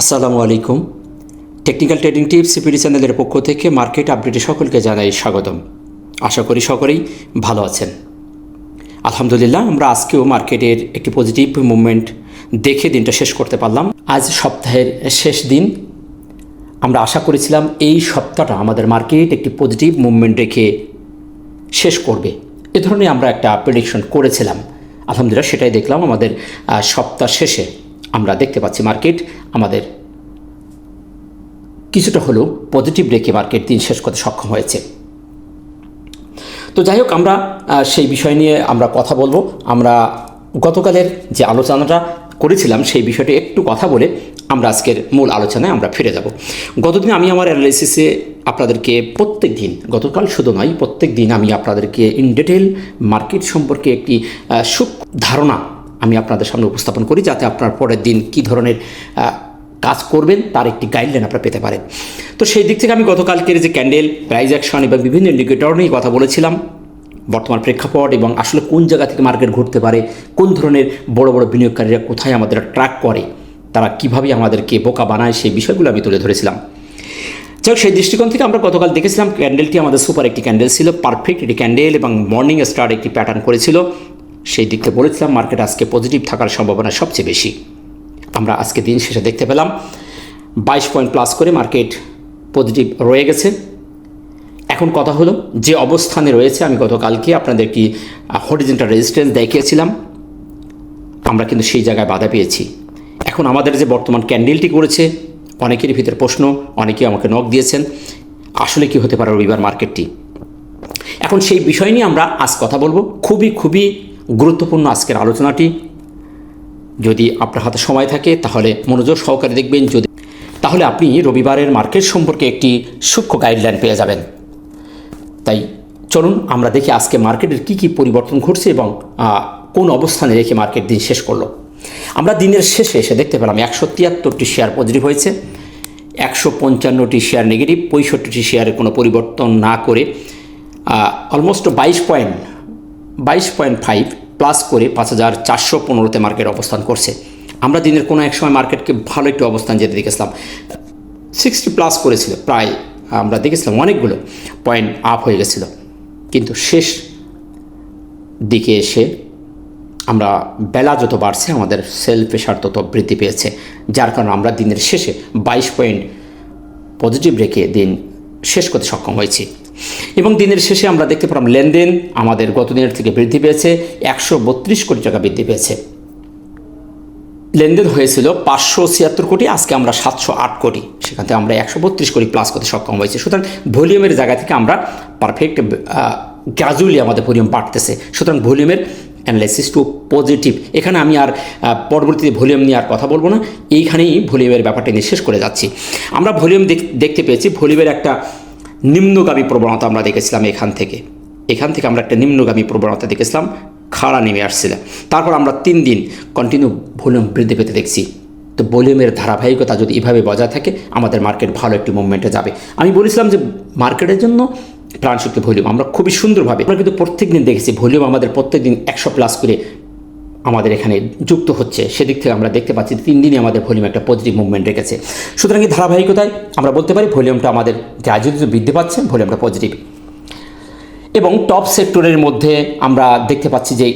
আসসালামু আলাইকুম। Technical trading tips CPD চ্যানেলের পক্ষ থেকে মার্কেট আপডেটে সকলকে জানাই স্বাগতম। আশা করি সকলেই ভালো আছেন। আলহামদুলিল্লাহ, আমরা আজকেও মার্কেটের একটি পজিটিভ মুভমেন্ট দেখে দিনটা শেষ করতে পারলাম। আজ সপ্তাহের শেষ দিন। আমরা আশা করেছিলাম এই সপ্তাহটা আমাদের মার্কেট একটি পজিটিভ মুভমেন্ট রেখে শেষ করবে। এ ধরনের আমরা একটা প্রেডিকশন করেছিলাম। আলহামদুলিল্লাহ, সেটাই দেখলাম আমাদের সপ্তাহ শেষে। আমরা দেখতে পাচ্ছি মার্কেট। আমাদের কিছুটা হলেও পজিটিভ রেখে মার্কেট দিন শেষ করতে সক্ষম হয়েছে। তো যাই হোক, আমরা সেই বিষয় নিয়ে আমরা কথা বলব। আমরা গতকালের যে আলোচনাটা করেছিলাম, সেই বিষয়টি একটু কথা বলে আমরা আজকের মূল আলোচনায় আমরা ফিরে যাব। গতদিন আমি আমার অ্যানালাইসিসে আপনাদেরকে প্রত্যেক দিন, গতকাল শুধু নয়, প্রত্যেক দিন আমি আপনাদেরকে ইন ডিটেল মার্কেট সম্পর্কে একটি সুখ ধারণা আমি আপনাদের সামনে উপস্থাপন করি যাতে আপনার পরের দিন কী ধরনের কাজ করবেন তার একটি গাইডলাইন আপনারা পেতে পারেন। তো সেই দিক থেকে আমি গতকালকের যে ক্যান্ডেল প্রাইজ অ্যাকশন এবং বিভিন্ন ইন্ডিকেটর নিয়ে কথা বলেছিলাম, বর্তমান প্রেক্ষাপট এবং আসলে কোন জায়গা থেকে মার্কেট ঘুরতে পারে, কোন ধরনের বড় বড় বিনিয়োগকারীরা কোথায় আমাদের ট্র্যাক করে, তারা কীভাবে আমাদেরকে বোকা বানায় সেই বিষয়গুলো আমি তুলে ধরেছিলাম। যাই সেই দৃষ্টিকোণ থেকে আমরা গতকাল দেখেছিলাম ক্যান্ডেলটি আমাদের সুপার একটি ক্যান্ডেল ছিল পারফেক্ট একটি ক্যান্ডেল এবং মর্নিং স্টার একটি প্যাটার্ন করেছিল। সেই দিক থেকে বলেছিলাম মার্কেট আজকে পজিটিভ থাকার সম্ভাবনা সবচেয়ে বেশি। আমরা আজকে দিন শেষে দেখতে পেলাম, বাইশ পয়েন্ট প্লাস করে মার্কেট পজিটিভ রয়ে গেছে। এখন কথা হলো, যে অবস্থানে রয়েছে, আমি গতকালকে আপনাদের কি হরিজেন্টাল রেজিস্ট্যান্স দেখিয়েছিলাম। আমরা কিন্তু সেই জায়গায় বাধা পেয়েছি। এখন আমাদের যে বর্তমান ক্যান্ডেলটি করেছে, অনেকেরই ভিতরে প্রশ্ন, অনেকেই আমাকে নখ দিয়েছেন, আসলে কি হতে পারে রবিবার মার্কেটটি এখন সেই বিষয় নিয়ে আমরা আজ কথা বলব। খুবই খুবই গুরুত্বপূর্ণ আজকের আলোচনাটি। যদি আপনার হাতে সময় থাকে, তাহলে মনোযোগ সহকারে দেখবেন। যদি তাহলে আপনি রবিবারের মার্কেট সম্পর্কে একটি সূক্ষ্ম গাইডলাইন পেয়ে যাবেন। তাই চলুন, আমরা দেখি আজকে মার্কেটের কী কী পরিবর্তন ঘটছে এবং কোন অবস্থানে রেখে মার্কেট দিন শেষ করল। আমরা দিনের শেষে এসে দেখতে পেলাম একশো তিয়াত্তরটি শেয়ার পজিটিভ হয়েছে। একশো পঞ্চান্নটি শেয়ার নেগেটিভ পঁয়ষট্টিটি শেয়ারের কোনো পরিবর্তন না করে অলমোস্ট বাইশ পয়েন্ট বাইশ পয়েন্ট ফাইভ প্লাস করে পাঁচ হাজার চারশো পনেরোতে মার্কেট অবস্থান করছে। আমরা দিনের কোনো এক সময় মার্কেটকে ভালো একটু অবস্থান যেতে দেখেছিলাম। সিক্সটি প্লাস করেছিল, প্রায় আমরা দেখেছিলাম অনেকগুলো পয়েন্ট আপ হয়ে গেছিল। কিন্তু শেষ দিকে এসে আমরা বেলা যত বাড়ছে, আমাদের সেল প্রেশার তত বৃদ্ধি পেয়েছে। যার কারণে আমরা দিনের শেষে বাইশ পয়েন্ট পজিটিভ রেখে দিন শেষ করতে সক্ষম হয়েছি। এবং দিনের শেষে আমরা দেখতে পেলাম লেনদেন আমাদের গত দিনের থেকে বৃদ্ধি পেয়েছে, একশো বত্রিশ কোটি টাকা বৃদ্ধি পেয়েছে। লেনদেন হয়েছিল পাঁচশো ছিয়াত্তর কোটি, আজকে আমরা সাতশো আট কোটি। সেখান থেকে আমরা একশো বত্রিশ কোটি প্লাস করতে সক্ষম হয়েছে। সুতরাং ভলিউমের জায়গা থেকে আমরা পারফেক্ট গ্রাজুয়ালি আমাদের ভলিউম বাড়তেছে। সুতরাং ভলিউমের অ্যানালাইসিস টু পজিটিভ এখানে আমি আর পরবর্তীতে ভলিউম নিয়ে আর কথা বলব না। এইখানেই ভলিউমের ব্যাপারটা নিয়ে শেষ করে যাচ্ছি। আমরা ভলিউম দেখতে পেয়েছি। ভলিউমের একটা নিম্নগামী প্রবণতা আমরা দেখেছিলাম এখান থেকে। এখান থেকে আমরা একটা নিম্নগামী প্রবণতা দেখেছিলাম, খাড়া নেমে আসছিলাম তারপর আমরা তিন দিন কন্টিনিউ ভলিউম বৃদ্ধি পেতে দেখছি। তো ভলিউমের ধারাবাহিকতা যদি এভাবে বজায় থাকে, আমাদের মার্কেট ভালো একটি মুভমেন্টে যাবে। আমি বলেছিলাম যে মার্কেটের জন্য প্রাণশক্তি ভলিউম আমরা খুবই সুন্দরভাবে, আমরা কিন্তু প্রত্যেক দিন দেখেছি ভলিউম আমাদের প্রত্যেক দিন একশো প্লাস করে আমাদের এখানে যুক্ত হচ্ছে, সেদিক থেকে আমরা দেখতে পাচ্ছি তিন দিনই আমাদের ভলিউম একটা পজিটিভ মুভমেন্ট রেখেছে। সুতরাং এই ধারাবাহিকতায় আমরা বলতে পারি ভলিউমটা আমাদের গ্র্যাজুয়ালি বৃদ্ধি পাচ্ছে, ভলিউমটা পজিটিভ এবং টপ সেক্টরের মধ্যে আমরা দেখতে পাচ্ছি যে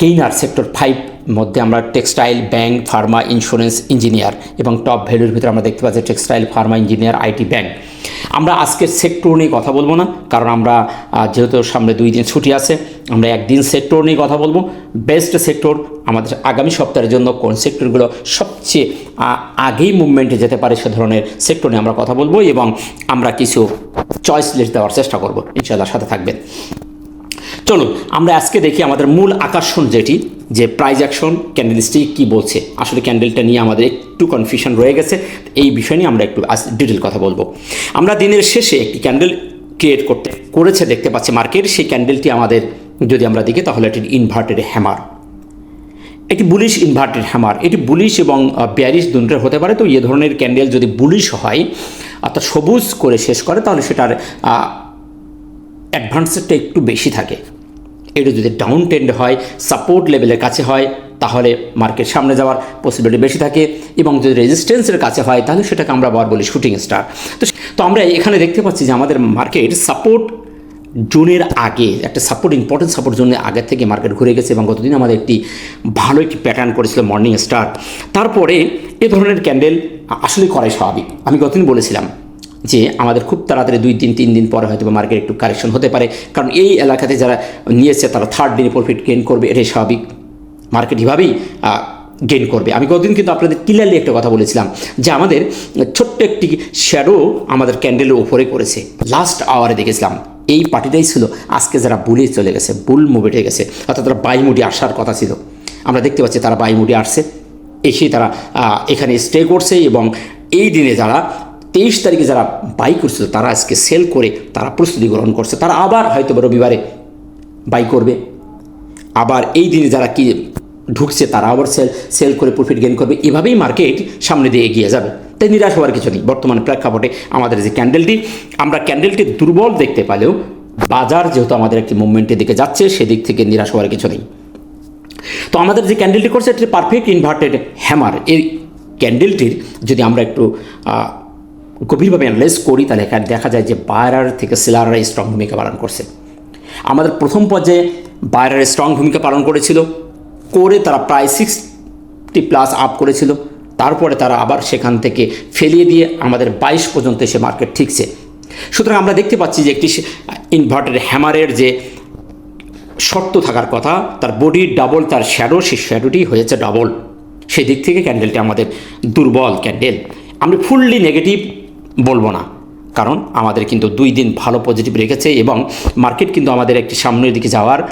গেইনার সেক্টর ফাইভ মধ্যে আমরা textile, bank, pharma, insurance engineer এবং টপ ভ্যালুর ভিতরে আমরা দেখতে পাচ্ছি textile, pharma, engineer, IT, bank. আমরা আজকের সেক্টর নিয়ে কথা বলব না, কারণ আমরা যেহেতু সামনে দুই দিন ছুটি আছে, আমরা একদিন সেক্টর নিয়ে কথা বলব। বেস্ট সেক্টর আমাদের আগামী সপ্তাহের জন্য কোন সেক্টরগুলো সবচেয়ে আগেই মুভমেন্টে যেতে পারে সে ধরনের সেক্টর নিয়ে আমরা কথা বলব এবং আমরা কিছু চয়েস লিস্ট দেওয়ার চেষ্টা করব। ইনশাল্লাহ সাথে থাকবেন। চলুন, আমরা আজকে দেখি আমাদের মূল আকর্ষণ যেটি, যে প্রাইজ অ্যাকশন ক্যান্ডেলস্টিক কী বলছে। আসলে ক্যান্ডেলটা নিয়ে আমাদের একটু কনফিউশন রয়ে গেছে, এই বিষয় নিয়ে আমরা একটু ডিটেল কথা বলব। আমরা দিনের শেষে একটি ক্যান্ডেল ক্রিয়েট করতে, করেছে, দেখতে পাচ্ছি মার্কেট সেই ক্যান্ডেলটি আমাদের যদি আমরা দেখি, তাহলে এটি ইনভার্টেড হ্যামার একটি বুলিশ ইনভার্টেড হ্যামার এটি বুলিশ এবং ব্যারিশ দুটোর হতে পারে, তো এ ধরনের ক্যান্ডেল যদি বুলিশ হয়, অর্থাৎ সবুজ করে শেষ করে, তাহলে সেটার অ্যাডভান্সেরটা একটু বেশি থাকে। এটা যদি ডাউন ট্রেন্ড হয় সাপোর্ট লেভেলের কাছে হয়, তাহলে মার্কেট সামনে যাওয়ার পসিবিলিটি বেশি থাকে এবং যদি রেজিস্ট্যান্সের কাছে হয়, তাহলে সেটাকে আমরা আবার বলি শুটিং স্টার তো তো আমরা এখানে দেখতে পাচ্ছি যে আমাদের মার্কেট সাপোর্ট জোনের আগে, একটা সাপোর্ট ইম্পর্টেন্ট সাপোর্ট জোনের আগে থেকে মার্কেট ঘুরে গেছে এবং গতদিন আমাদের একটি ভালো একটি প্যাটার্ন করেছিল মর্নিং স্টার তারপরে এ ধরনের ক্যান্ডেল আসলে করাই স্বাভাবিক। আমি গতদিন বলেছিলাম যে আমাদের খুব তাড়াতাড়ি দুই দিন, তিন দিন পরে হয়তো মার্কেট একটু কারেকশন হতে পারে। কারণ এই এলাকাতে যারা নিয়েছে, তারা থার্ড দিনে প্রফিট গেইন করবে, এটাই স্বাভাবিক। মার্কেট এভাবেই গেন করবে। আমি কতদিন কিন্তু আপনাদের ক্লিয়ারলি একটা কথা বলেছিলাম যে আমাদের ছোট্ট একটি শ্যাডো আমাদের ক্যান্ডেলের ওপরে করেছে লাস্ট আওয়ারে দেখেছিলাম, এই পার্টিটাই ছিল আজকে যারা বুলে চলে গেছে বুল মুভেটে গেছে, অর্থাৎ তারা বাই মুডি আসার কথা ছিল। আমরা দেখতে পাচ্ছি তারা বাই মুডি আসছে এসে তারা এখানে স্টে করছে এবং এই দিনে যারা তেইশ তারিখে যারা বাই করছিল, তারা আজকে সেল করে তারা প্রস্তুতি গ্রহণ করছে। তারা আবার হয়তো রবিবারে বাই করবে। আবার এই দিনে যারা কি ঢুকছে, তারা আবার সেল সেল করে প্রফিট গেইন করবে। এভাবেই মার্কেট সামনে দিয়ে এগিয়ে যাবে। তাই নিরাশ হওয়ার কিছু নেই। বর্তমান প্রেক্ষাপটে আমাদের যে ক্যান্ডেলটি আমরা ক্যান্ডেলটি দুর্বল দেখতে পেলেও বাজার যেহেতু আমাদের একটি মুভমেন্টের দিকে যাচ্ছে, সেদিক থেকে নিরাশ হওয়ার কিছু নেই। তো আমাদের যে ক্যান্ডেলটি করছে, এটি পারফেক্ট ইনভার্টেড হ্যামার এই ক্যান্ডেলটির যদি আমরা একটু গভীরভাবে অ্যানালাইজ করি, তাহলে এখানে দেখা যায় যে বায়রার থেকে সেলাররা স্ট্রং ভূমিকা পালন করছে। আমাদের প্রথম পর্যায়ে বায়ারের স্ট্রং ভূমিকা পালন করেছিল, করে তারা প্রায় সিক্সটি প্লাস আপ করেছিল, তারপরে তারা আবার সেখান থেকে ফেলিয়ে দিয়ে আমাদের বাইশ পর্যন্ত এসে মার্কেট ঠিকছে। সুতরাং আমরা দেখতে পাচ্ছি যে একটি ইনভার্টেড হ্যামারের যে শর্ত থাকার কথা, তার বডি ডাবল তার শ্যাডো সেই শ্যাডোটি হয়েছে ডাবল সেই দিক থেকে ক্যান্ডেলটি আমাদের দুর্বল ক্যান্ডেল আমি ফুললি নেগেটিভ বলব না। কারণ আমাদের কিন্তু দুই দিন ভালো পজিটিভ রেখেছে এবং মার্কেট কিন্তু আমাদের একটি সামনের দিকে যাওয়ার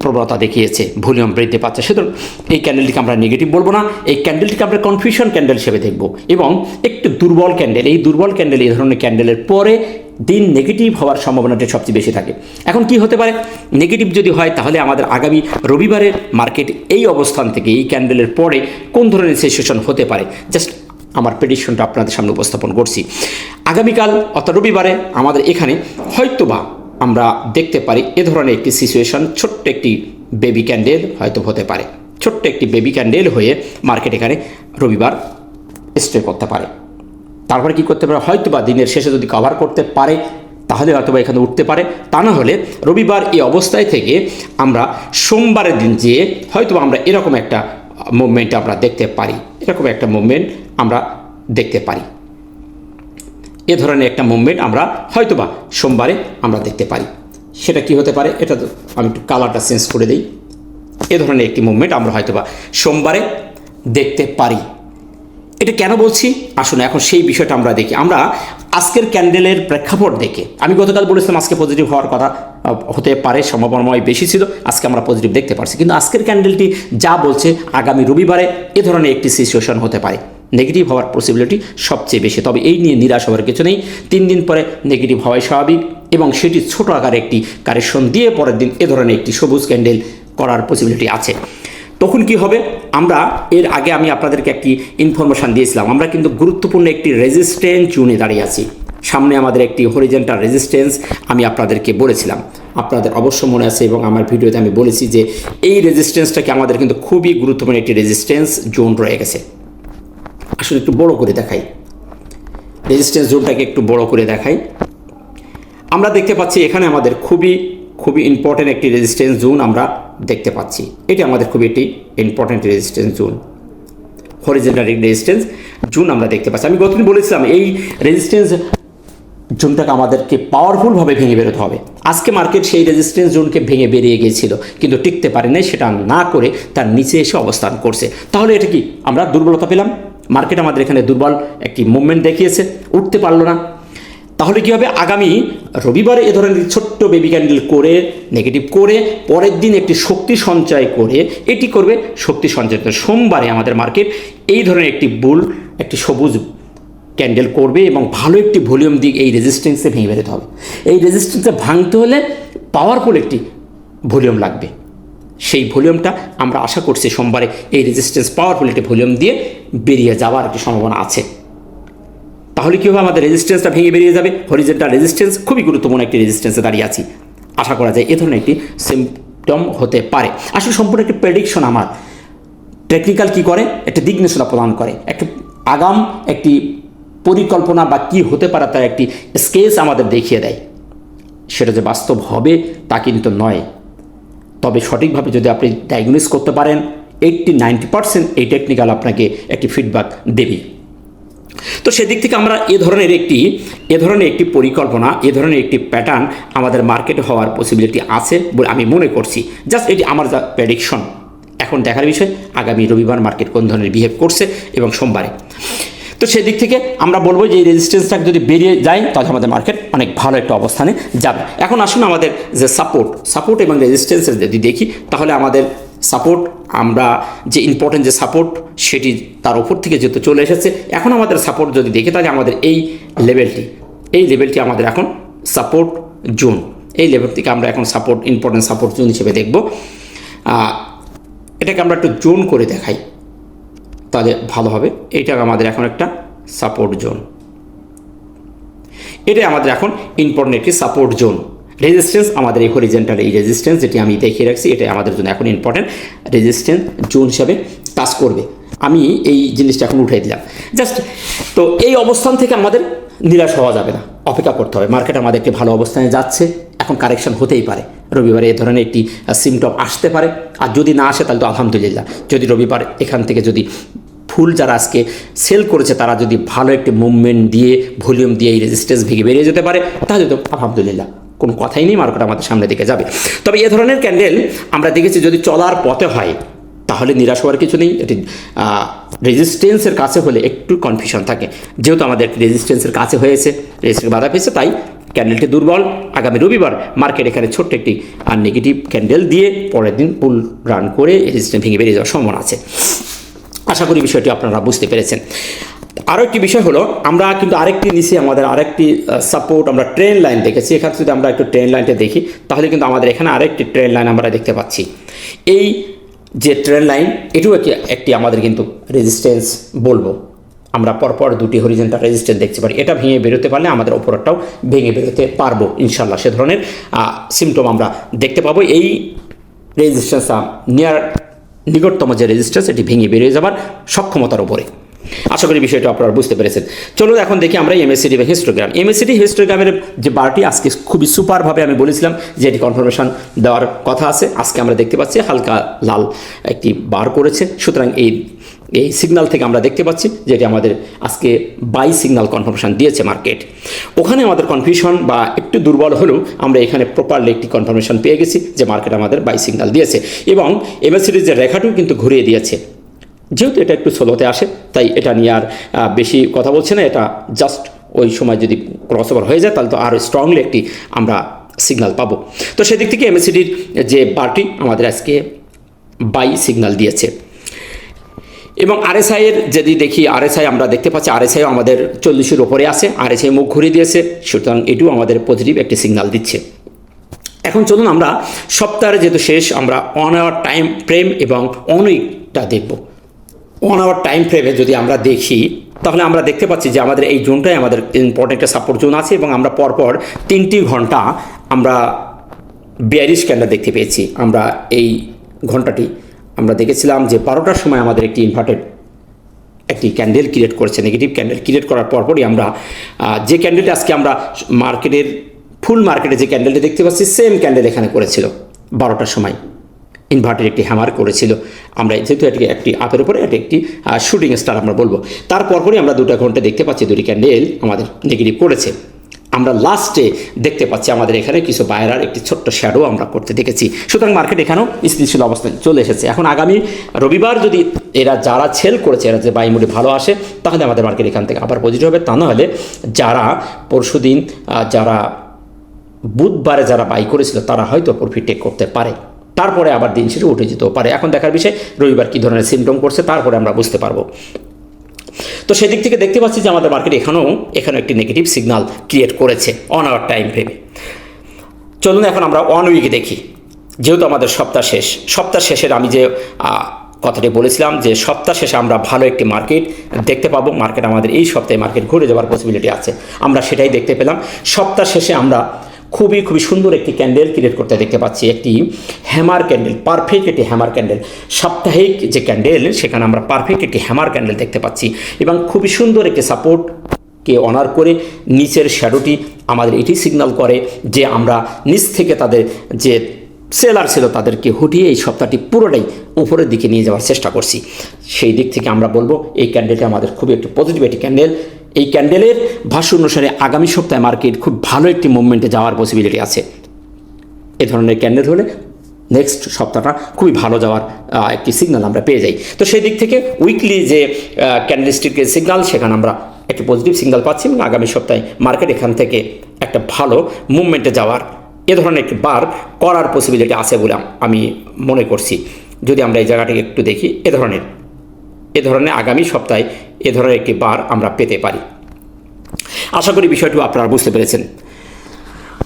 প্রবণতা দেখিয়েছে। ভলিউম বৃদ্ধি পাচ্ছে। সুতরাং এই ক্যান্ডেলটিকে আমরা নেগেটিভ বলব না। এই ক্যান্ডেলটিকে আমরা কনফিউশন ক্যান্ডেল হিসেবে দেখব এবং একটু দুর্বল ক্যান্ডেল এই দুর্বল ক্যান্ডেল এই ধরনের ক্যান্ডেলের পরে দিন নেগেটিভ হওয়ার সম্ভাবনাটা সবচেয়ে বেশি থাকে। এখন কি হতে পারে? নেগেটিভ যদি হয়, তাহলে আমাদের আগামী রবিবারের মার্কেট এই অবস্থান থেকে, এই ক্যান্ডেলের পরে কোন ধরনের সিচুয়েশন হতে পারে? জাস্ট আমার প্রেডিকশনটা আপনাদের সামনে উপস্থাপন করছি। আগামীকাল, অর্থাৎ রবিবারে আমাদের এখানে হয়তোবা আমরা দেখতে পারি এ ধরনের একটি সিচুয়েশন ছোট্ট একটি বেবি ক্যান্ডেল হয়তো হতে পারে। ছোট্ট একটি বেবি ক্যান্ডেল হয়ে মার্কেট এখানে রবিবার স্টে করতে পারে। তারপরে কি করতে পারে? হয়তো বা দিনের শেষে যদি কভার করতে পারে, তাহলে হয়তো বা এখানে উঠতে পারে। তা না হলে রবিবার এই অবস্থায় থেকে আমরা সোমবারের দিন যেয়ে হয়তোবা আমরা এরকম একটা মুভমেন্ট আমরা দেখতে পারি। এরকম একটা মুভমেন্ট আমরা দেখতে পারি। এ ধরনের একটা মুভমেন্ট আমরা হয়তোবা সোমবারে আমরা দেখতে পারি। সেটা কি হতে পারে? এটা আমি একটু কালারটা চেঞ্জ করে দিই। এ ধরনের একটি মুভমেন্ট আমরা হয়তোবা সোমবারে দেখতে পারি। এটা কেন বলছি? আসুন, এখন সেই বিষয়টা আমরা দেখি। আমরা আজকের ক্যান্ডেলের প্রেক্ষাপট দেখে। আমি গতকাল বলেছিলাম আজকে পজিটিভ হওয়ার কথা হতে পারে সম্ভাবনাময় বেশি ছিল, আজকে আমরা পজিটিভ দেখতে পারছি। কিন্তু আজকের ক্যান্ডেলটি যা বলছে, আগামী রবিবারে এ ধরনের একটি সিচুয়েশন হতে পারে। নেগেটিভ হওয়ার পসিবিলিটি সবচেয়ে বেশি। তবে এই নিয়ে নিরাশ হওয়ার কিছু নেই। তিন দিন পরে নেগেটিভ হওয়াই স্বাভাবিক এবং সেটি ছোট আকারে একটি কারেকশন দিয়ে পরের দিন এ ধরনের একটি সবুজ ক্যান্ডেল করার পসিবিলিটি আছে। তখন কি হবে? আমরা এর আগে আমি আপনাদেরকে একটি ইনফরমেশান দিয়েছিলাম। আমরা কিন্তু গুরুত্বপূর্ণ একটি রেজিস্ট্যান্স জুনে দাঁড়িয়ে আছি। সামনে আমাদের একটি হরিজেন্টাল রেজিস্ট্যান্স আমি আপনাদেরকে বলেছিলাম। আপনাদের অবশ্য মনে আছে এবং আমার ভিডিওতে আমি বলেছি যে এই রেজিস্ট্যান্সটাকে আমাদের কিন্তু খুবই গুরুত্বপূর্ণ একটি রেজিস্ট্যান্স জোন রয়ে গেছে। আসলে একটু বড় করে দেখাই। রেজিস্ট্যান্স জোনটাকে একটু বড় করে দেখাই। আমরা দেখতে পাচ্ছি এখানে আমাদের খুবই খুবই ইম্পর্টেন্ট একটি রেজিস্ট্যান্স জোন আমরা দেখতে পাচ্ছি। এটি আমাদের খুবই একটি important resistance zone horizontal resistance zone আমরা দেখতে পাচ্ছি। আমি গতদিন বলেছিলাম, এই রেজিস্ট্যান্স জোনটাকে আমাদেরকে পাওয়ারফুলভাবে ভেঙে বেরোতে হবে। আজকে মার্কেট সেই রেজিস্ট্যান্স জোনকে ভেঙে বেরিয়ে গিয়েছিল, কিন্তু টিকতে পারে নাই সেটা না করে তার নিচে এসে অবস্থান করছে। তাহলে এটা কি? আমরা দুর্বলতা পেলাম। মার্কেট আমাদের এখানে দুর্বল একটি মুভমেন্ট দেখিয়েছে। উঠতে পারল না। তাহলে কী হবে? আগামী রবিবারে এ ধরনের ছোট্ট বেবি ক্যান্ডেল করে নেগেটিভ করে, পরের দিন একটি শক্তি সঞ্চয় করে, এটি করবে শক্তি সঞ্চয়। সোমবারে আমাদের মার্কেট এই ধরনের একটি বুল একটি সবুজ ক্যান্ডেল করবে এবং ভালো একটি ভলিউম দিক এই রেজিস্ট্যান্সে ভেঙে বেরোতে হবে। এই রেজিস্ট্যান্সে ভাঙতে হলে পাওয়ারফুল একটি ভলিউম লাগবে। সেই ভলিউমটা আমরা আশা করছি সোমবারে এই রেজিস্ট্যান্স পাওয়ারফুল একটি ভলিউম দিয়ে বেরিয়ে যাওয়ার একটি সম্ভাবনা আছে। তাহলে কী হবে? আমাদের রেজিস্ট্যান্সটা ভেঙে বেরিয়ে যাবে। হরিজেন্টাল রেজিস্ট্যান্স খুবই গুরুত্বপূর্ণ একটি রেজিস্ট্যান্সে দাঁড়িয়ে আছি। আশা করা যায় এ ধরনের একটি সিমটম হতে পারে। আসলে সম্পূর্ণ একটি প্রেডিকশন আমার। টেকনিক্যাল কি করে? একটা দিক নির্দেশনা প্রদান করে। একটা আগাম, একটি পরিকল্পনা বা কি হতে পারে তার একটি স্কেচ আমাদের দেখিয়ে দেয়। সেটা যে বাস্তব হবে তা কিন্তু নয়। তবে সঠিকভাবে যদি আপনি ডায়াগনোস করতে পারেন এইটটি নাইনটি পার্সেন্ট এই টেকনিক্যাল আপনাকে একটি ফিডব্যাক দেবে। তো সেদিক থেকে আমরা এ ধরনের একটি, এ ধরনের একটি পরিকল্পনা, এ ধরনের একটি প্যাটার্ন আমাদের মার্কেটে হওয়ার পসিবিলিটি আছে বলে আমি মনে করছি। জাস্ট এটি আমার যা প্রেডিকশন এখন দেখার বিষয়, আগামী রবিবার মার্কেট কোন ধরনের বিহেভ করছে এবং সোমবারে। তো সেদিক থেকে আমরা বলব যে এই রেজিস্ট্যান্সটা যদি বেরিয়ে যায়, তাহলে আমাদের মার্কেট অনেক ভালো একটা অবস্থানে যাবে। এখন আসুন আমাদের যে সাপোর্ট সাপোর্ট এবং রেজিস্ট্যান্সের যদি দেখি, তাহলে আমাদের সাপোর্ট আমরা যে ইম্পর্টেন্ট যে সাপোর্ট সেটি তার উপর থেকে যেহেতু চলে এসেছে, এখন আমাদের সাপোর্ট যদি দেখি, তাহলে আমাদের এই লেভেলটি এই লেভেলটি আমাদের এখন সাপোর্ট জোন এই লেভেল থেকে আমরা এখন সাপোর্ট ইম্পর্টেন্ট সাপোর্ট জোন হিসেবে দেখব। এটাকে আমরা একটু জোন করে দেখাই, তাহলে ভালো হবে। এইটা আমাদের এখন একটা সাপোর্ট জোন এটাই আমাদের এখন ইম্পর্টেন্ট একটি সাপোর্ট জোন রেজিস্ট্যান্স আমাদের এই হরিজেন্টাল এই রেজিস্ট্যান্স যেটি আমি দেখিয়ে রাখছি এটা আমাদের জন্য এখন ইম্পর্টেন্ট রেজিস্ট্যান্স জোন হিসাবে কাজ করবে। আমি এই জিনিসটা এখন উঠাই দিলাম। জাস্ট তো এই অবস্থান থেকে আমাদের নিরাশ হওয়া যাবে না। অপেক্ষা করতে হবে। মার্কেট আমাদের একটি ভালো অবস্থানে যাচ্ছে। এখন কারেকশন হতেই পারে। রবিবারে এ ধরনের একটি সিমটম আসতে পারে। আর যদি না আসে, তাহলে তো আলহামদুলিল্লাহ। যদি রবিবার এখান থেকে যদি ফুল যারা আজকে সেল করেছে, তারা যদি ভালো একটি মুভমেন্ট দিয়ে ভলিউম দিয়ে এই রেজিস্ট্যান্স ভেঙে বেরিয়ে যেতে পারে, তাহলে তো আলহামদুলিল্লাহ। কোনো কথাই নেই, মার্কেট আমাদের সামনে দিকে যাবে। তবে এ ধরনের ক্যান্ডেল আমরা দেখেছি যদি চলার পথে হয়, তাহলে নিরাশ হওয়ার কিছু নেই। এটি রেজিস্ট্যান্সের কাছে হলে একটু কনফিউশন থাকে। যেহেতু আমাদের রেজিস্ট্যান্সের কাছে হয়েছে রেজিস্ট্যান্স বাধা পেয়েছে, তাই ক্যান্ডেলটি দুর্বল। আগামী রবিবার মার্কেট এখানে ছোট্ট একটি নেগেটিভ ক্যান্ডেল দিয়ে পরের দিন ফুল রান করে রেজিস্ট্যান্স ভেঙে বেরিয়ে যাওয়ার সম্ভাবনা আছে। আশা করি বিষয়টি আপনারা বুঝতে পেরেছেন। আরও একটি বিষয় হলো, আমরা কিন্তু আরেকটি নিচে আমাদের আরেকটি সাপোর্ট আমরা ট্রেন লাইন দেখেছি। এখানে যদি আমরা একটু ট্রেন লাইনটা দেখি, তাহলে কিন্তু আমাদের এখানে আরেকটি ট্রেন লাইন আমরা দেখতে পাচ্ছি। এই যে ট্রেন লাইন এটিও একটি একটি আমাদের কিন্তু রেজিস্ট্যান্স বলব? আমরা পরপর দুটি হরিজেন্টাল রেজিস্ট্যান্স দেখতে পারি। এটা ভেঙে বেরোতে পারলে আমাদের ওপরটাও ভেঙে বেরোতে পারব ইনশাল্লাহ সে ধরনের সিমটম আমরা দেখতে পাবো। এই রেজিস্ট্যান্স নিয়ার নিকটতম যে রেজিস্ট্যান্স এটি ভেঙে বেরিয়ে যাবার সক্ষমতার উপরে। আশা করি বিষয়টা আপনারা বুঝতে পেরেছেন। চলুন এখন দেখি আমরা এমএসসিডি বা হিস্টোগ্রাম এমএসসিডি হিস্টোগ্রামের যে বারটি, আজকে খুবই সুপারভাবে আমি বলেছিলাম যে এটি কনফার্মেশন দেওয়ার কথা আছে। আজকে আমরা দেখতে পাচ্ছি হালকা লাল একটি বার করেছে। সুতরাং এই এই সিগনাল থেকে আমরা দেখতে পাচ্ছি যে এটি আমাদের আজকে বাই সিগন্যাল কনফার্মেশন দিয়েছে মার্কেট ওখানে আমাদের কনফিউশন বা একটু দুর্বল হলেও আমরা এখানে প্রপারলি একটি কনফার্মেশন পেয়ে গেছি যে মার্কেট আমাদের বাই সিগনাল দিয়েছে এবং এমএসসিডির যে রেখাটিও কিন্তু ঘুরিয়ে দিয়েছে। যেহেতু এটা একটু স্লোতে আসে, তাই এটা নিয়ে আর বেশি কথা বলছে না, এটা জাস্ট ওই সময় যদি ক্রস ওভার হয়ে যায়, তাহলে তো আরও স্ট্রংলি একটি আমরা সিগনাল পাবো। তো সেদিক থেকে এমএসিডির যে বারটি আমাদের আজকে বাই সিগন্যাল দিয়েছে। এবং আরএসআই এর যদি দেখি আরএসআই আমরা দেখতে পাচ্ছি আরএসআইও আমাদের চল্লিশের ওপরে আছে। আরএসআই মুখ ঘুরিয়ে দিয়েছে, সুতরাং এটিও আমাদের পজিটিভ একটি সিগন্যাল দিচ্ছে। এখন চলুন আমরা সপ্তাহের যেহেতু শেষ, আমরা অন আওয়ার টাইম ফ্রেম এবং অন উইকটা দেখব। অন আওয়ার টাইম ফ্রেমে যদি আমরা দেখি, তাহলে আমরা দেখতে পাচ্ছি যে আমাদের এই জোনটাই আমাদের ইম্পর্টেন্ট একটা সাপোর্ট জোন আছে এবং আমরা পরপর তিনটি ঘণ্টা আমরা বিয়ারিশ ক্যান্ডেল দেখতে পেয়েছি। আমরা এই ঘন্টাটি আমরা দেখেছিলাম যে বারোটার সময় আমাদের একটি ইনভার্টেড একটি ক্যান্ডেল ক্রিয়েট করেছে নেগেটিভ ক্যান্ডেল ক্রিয়েট করার পরপরই আমরা যে ক্যান্ডেলটা আজকে আমরা মার্কেটের ফুল মার্কেটে যে ক্যান্ডেলটা দেখতে পাচ্ছি সেম ক্যান্ডেল এখানে করেছিল, বারোটার সময়। ইনভার্টের একটি হ্যামার করেছিল। আমরা যেহেতু এটি একটি আপের উপরে, এটি একটি শুটিং স্টার আমরা বলব। তার পরপরই আমরা দুটো ঘণ্টা দেখতে পাচ্ছি, দুটি ক্যান্ডেল আমাদের নেগেটিভ করেছে। আমরা লাস্টে দেখতে পাচ্ছি আমাদের এখানে কিছু বায়রার একটি ছোট্ট শ্যাডো আমরা করতে দেখেছি। সুতরাং মার্কেট এখানেও স্থিতিশীল অবস্থায় চলে এসেছে। এখন আগামী রবিবার যদি এরা যারা সেল করেছে এরা যে বাইমুডি ভালো আসে তাহলে আমাদের মার্কেট এখান থেকে আবার পজিটিভ হবে। তা নাহলে যারা পরশুদিন আহ, যারা বুধবারে যারা বাই করেছিল তারা হয়তো প্রফিট টেক করতে পারে। তারপরে আবার দিন শেষে উঠে যেতেও পারে। এখন দেখার বিষয় রবিবার কী ধরনের সিমটম করছে তারপরে আমরা বুঝতে পারব। তো সেদিক থেকে দেখতে পাচ্ছি যে আমাদের মার্কেট এখানেও এখানে একটি নেগেটিভ সিগনাল ক্রিয়েট করেছে অন আওয়ার টাইম ফ্রেমে চলুন এখন আমরা ওয়ান উইক দেখি। যেহেতু আমাদের সপ্তাহ শেষ, সপ্তাহ শেষের আমি যে কথাটি বলেছিলাম যে সপ্তাহ শেষে আমরা ভালো একটি মার্কেট দেখতে পাবো। মার্কেট আমাদের এই সপ্তাহে মার্কেট ঘুরে যাওয়ার পসিবিলিটি আছে। আমরা সেটাই দেখতে পেলাম। সপ্তাহ শেষে আমরা খুবই খুবই সুন্দর একটি ক্যান্ডেল ক্রিয়েট করতে দেখতে পাচ্ছি। একটি হ্যামার ক্যান্ডেল পারফেক্ট একটি হ্যামার ক্যান্ডেল সাপ্তাহিক যে ক্যান্ডেল সেখানে আমরা পারফেক্ট একটি হ্যামার ক্যান্ডেল দেখতে পাচ্ছি এবং খুবই সুন্দর একটি সাপোর্ট কে অনার করে নিচের শ্যাডোটি আমাদের এটি সিগন্যাল করে যে আমরা নিচ থেকে তাদের যে সেলার ছিল তাদেরকে হটিয়ে এই সপ্তাহটি পুরোটাই উপরের দিকে নিয়ে যাওয়ার চেষ্টা করছি। সেই দিক থেকে আমরা বলব, এই ক্যান্ডেলটি আমাদের খুবই একটি পজিটিভ একটি ক্যান্ডেল এই ক্যান্ডেলের ভাষ্য অনুসারে আগামী সপ্তাহে মার্কেট খুব ভালো একটি মুভমেন্টে যাওয়ার পসিবিলিটি আছে। এ ধরনের ক্যান্ডেল হলে নেক্সট সপ্তাহটা খুবই ভালো যাওয়ার একটি সিগনাল আমরা পেয়ে যাই। তো সেই দিক থেকে উইকলি যে ক্যান্ডেলস্টিকের সিগনাল সেখানে আমরা একটি পজিটিভ সিগনাল পাচ্ছি এবং আগামী সপ্তাহে মার্কেট এখান থেকে একটা ভালো মুভমেন্টে যাওয়ার, এ ধরনের একটি বার করার পসিবিলিটি আছে বলে আমি মনে করছি। যদি আমরা এই জায়গাটাকে একটু দেখি, এ ধরনের। এ ধরনের আগামী সপ্তাহে এ ধরনের একটি বার আমরা পেতে পারি। আশা করি বিষয়টি আপনারা বুঝতে পেরেছেন।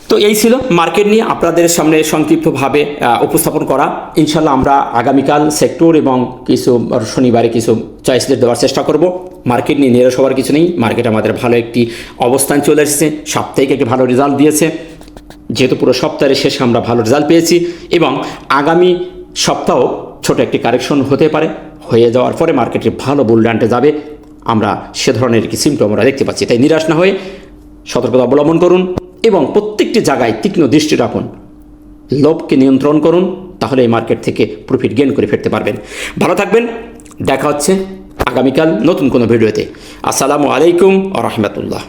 তো এই ছিল মার্কেট নিয়ে আপনাদের সামনে সংক্ষিপ্তভাবে উপস্থাপন করা। ইনশাল্লাহ আমরা আগামীকাল সেক্টর এবং কিছু শনিবারে কিছু চয়েসদের দেওয়ার চেষ্টা করব। মার্কেট নিয়ে নিরাশ হওয়ার কিছু নেই। মার্কেট আমাদের ভালো একটি অবস্থান চলে এসেছে। সাপ্তাহিক একটি ভালো রেজাল্ট দিয়েছে। যেহেতু পুরো সপ্তাহের শেষে আমরা ভালো রেজাল্ট পেয়েছি এবং আগামী সপ্তাহ ছোট একটি কারেকশন হতে পারে। হয়ে যাওয়ার পরে মার্কেটে ভালো বুলডান্টে যাবে। আমরা সে ধরনের একটি সিমটম আমরা দেখতে পাচ্ছি। তাই নিরাশ না হয়ে সতর্কতা অবলম্বন করুন এবং প্রত্যেকটি জায়গায় তীক্ষ্ণ দৃষ্টি রাখুন। লোভকে নিয়ন্ত্রণ করুন, তাহলে এই মার্কেট থেকে প্রফিট গেন করে ফিরতে পারবেন। ভালো থাকবেন, দেখা হচ্ছে আগামীকাল নতুন কোনো ভিডিওতে আসসালামু আলাইকুম আ রহমতুল্লাহ।